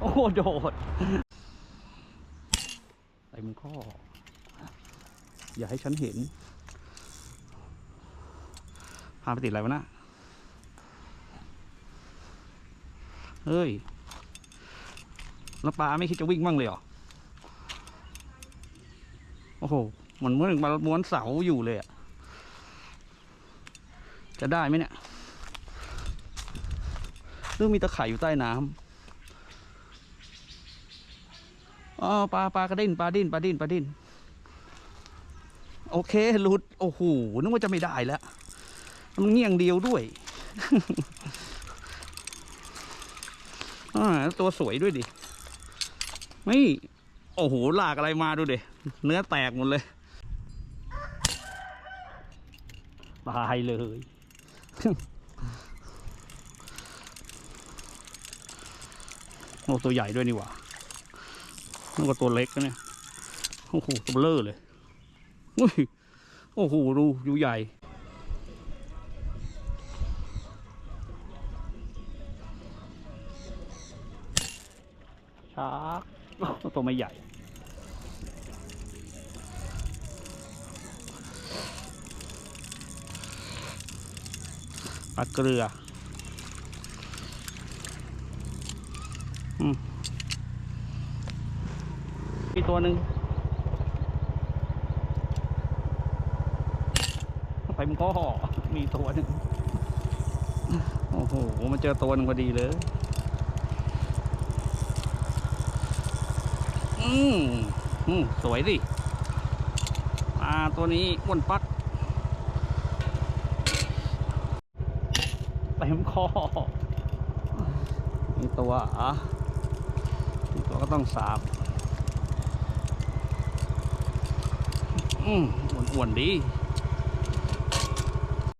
โอ้โหโดดเต็มข้อ อย่าให้ฉันเห็น พาไปติดอะไรวะนะเฮ้ย แล้วปลาไม่คิดจะวิ่งบ้างเลยเหรอ โอ้โห มันเหมือนมาม้วนเสาอยู่เลยอะจะได้ไหมเนี่ยเรื่องมีตะข่ายอยู่ใต้น้ำ อ๋อปลาปลากระดิ่นปลาดิ้นปลาดิ้นปลาดิ้นโอเคหลุดโอ้โหนึกว่าจะไม่ได้แล้วมันเงี่ยงเดียวด้วยอตัวสวยด้วยดินี่โอ้โหลากอะไรมาดูดิเนื้อแตกหมดเลยตายเลย โอ้ตัวใหญ่ด้วยนี่หว่า นึกว่าตัวเล็กนะเนี่ย โอ้โห ตัวเลอเลย อุ้ย โอ้โห ดูอยู่ใหญ่ชักตัวไม่ใหญ่ปลาเกลือ อืม ตัวหนึ่งไปมันก็ห่อมีตัวหนึ่งโอ้โหมันเจอตัวหนึ่งพอดีเลย อืมอืมสวยดิปลาตัวนี้อ้วนปักเต็มคอมีตัวอะมีตัวก็ต้องสาบ อืมอ้วนๆดี